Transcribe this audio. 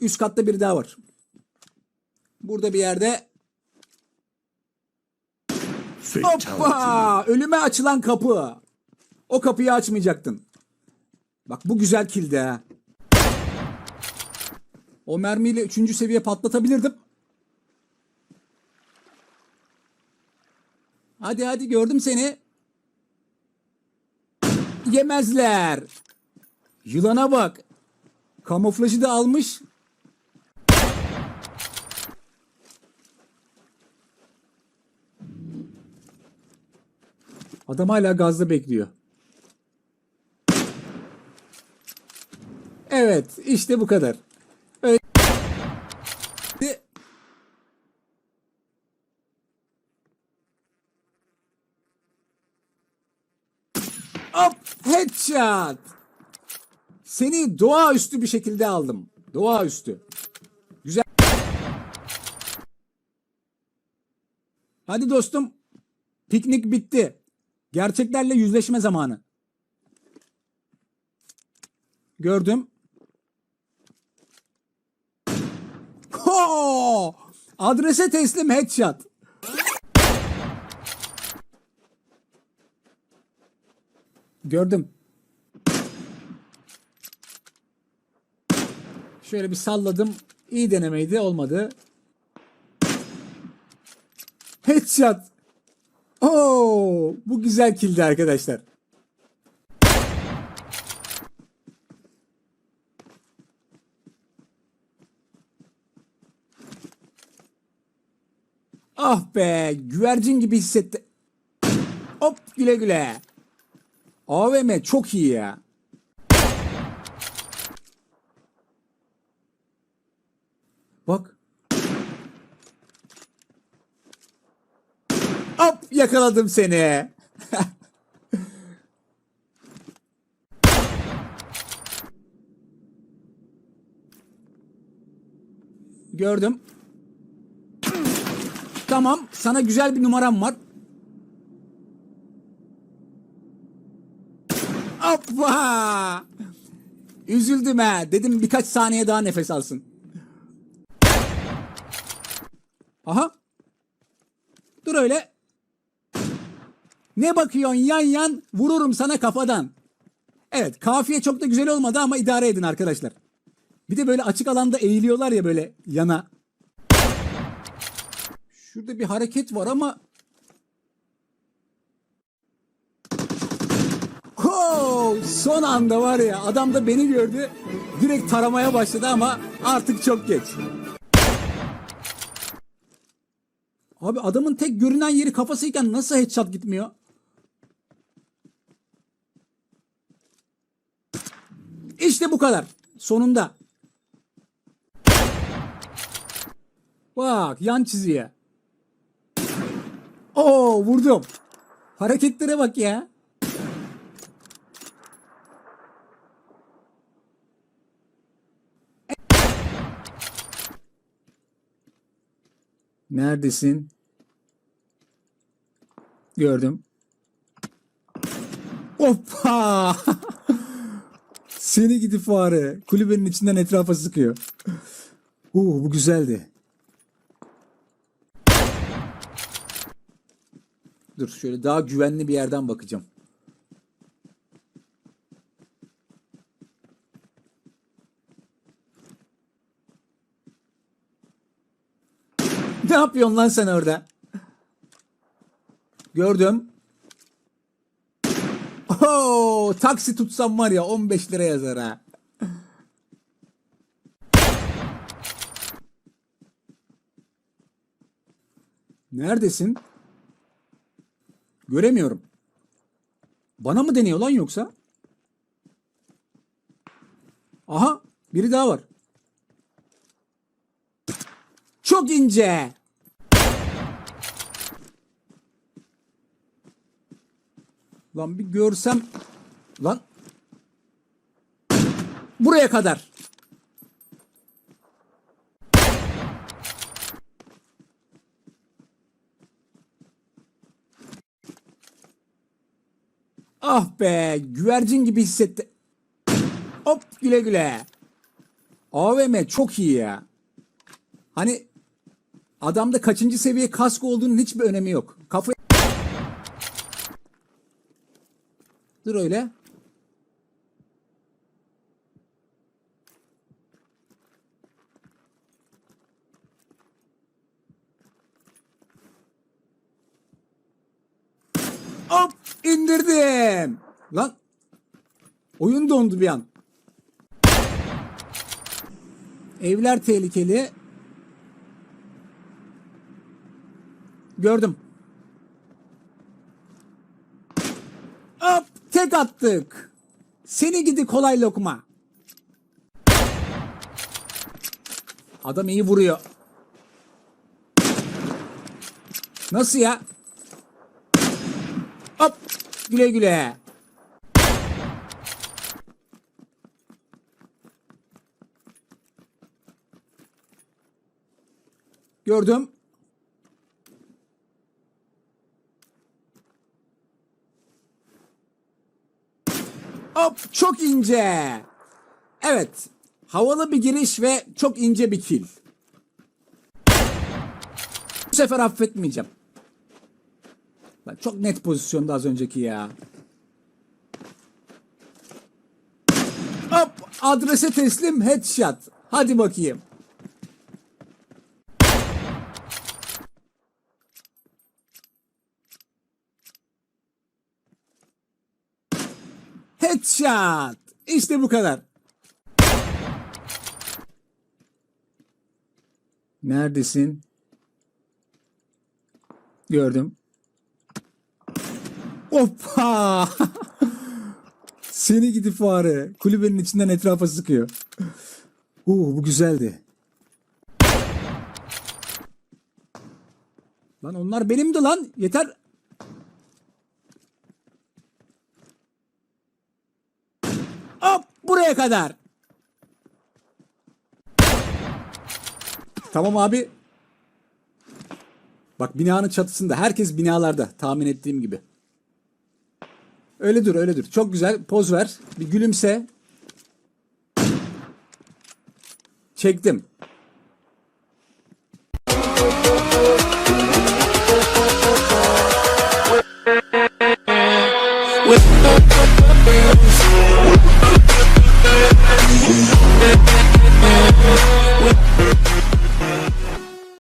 Üst katta biri daha var. Burada bir yerde. Hoppa! Ölüme açılan kapı. O kapıyı açmayacaktın. Bak bu güzel kildi ha. O mermiyle 3. seviye patlatabilirdim. Hadi hadi gördüm seni. Yemezler. Yılana bak. Kamuflajı da almış. Adam hala gazda bekliyor. Evet, işte bu kadar. Öyle... Hop, headshot. Seni doğaüstü bir şekilde aldım. Doğaüstü. Güzel. Hadi dostum. Piknik bitti. Gerçeklerle yüzleşme zamanı. Gördüm. Ho! Adrese teslim headshot. Gördüm. Şöyle bir salladım. İyi denemeydi. Olmadı. Headshot. Oo, bu güzel kildi arkadaşlar. Ah be, güvercin gibi hissetti. Hop güle güle. AVM çok iyi ya. Bak. Hop yakaladım seni. Gördüm. Tamam, sana güzel bir numaram var. Hoppa! Üzüldüm ha. Dedim birkaç saniye daha nefes alsın. Aha. Dur öyle. Ne bakıyorsun yan yan vururum sana kafadan. Evet kafiye çok da güzel olmadı ama idare edin arkadaşlar. Bir de böyle açık alanda eğiliyorlar ya böyle yana. Şurada bir hareket var ama Ho! Son anda var ya adam da beni gördü. Direkt taramaya başladı ama artık çok geç. Abi adamın tek görünen yeri kafasıyken nasıl headshot gitmiyor? İşte bu kadar. Sonunda. Bak yan çizgiye. Oo vurdum. Hareketlere bak ya. Neredesin? Gördüm. Hoppa! Seni gidi fare. Kulübenin içinden etrafa sıkıyor. Uh, bu güzeldi. Dur şöyle daha güvenli bir yerden bakacağım. Ne yapıyorsun lan sen orada? Gördüm. Oo, taksi tutsam var ya 15 lira yazar ha. Neredesin? Göremiyorum. Bana mı deniyor lan yoksa? Aha, biri daha var. Çok ince. Lan bir görsem lan buraya kadar. Ah be güvercin gibi hissetti. Hop güle güle. AVM çok iyi ya. Hani adamda kaçıncı seviye kask olduğunun hiçbir önemi yok. Kafa Dur öyle. Hop indirdim. Lan oyun dondu bir an. Evler tehlikeli. Gördüm. Hop tek attık. Seni gidi kolay lokma. Adam iyi vuruyor. Nasıl ya? Hop güle güle. Gördüm. Hop çok ince. Evet. Havalı bir giriş ve çok ince bir kill. Bu sefer affetmeyeceğim. Lan çok net pozisyonda az önceki ya. Hop adrese teslim headshot. Hadi bakayım. Headshot. İşte bu kadar. Neredesin? Gördüm. Hoppa! Seni gidi fare. Kulübenin içinden etrafa sıkıyor. Uuu bu güzeldi. Lan onlar benimdi lan. Yeter. Hop buraya kadar. Tamam abi. Bak binanın çatısında. Herkes binalarda. Tahmin ettiğim gibi. Öyle dur öyle dur. Çok güzel. Poz ver. Bir gülümse. Çektim.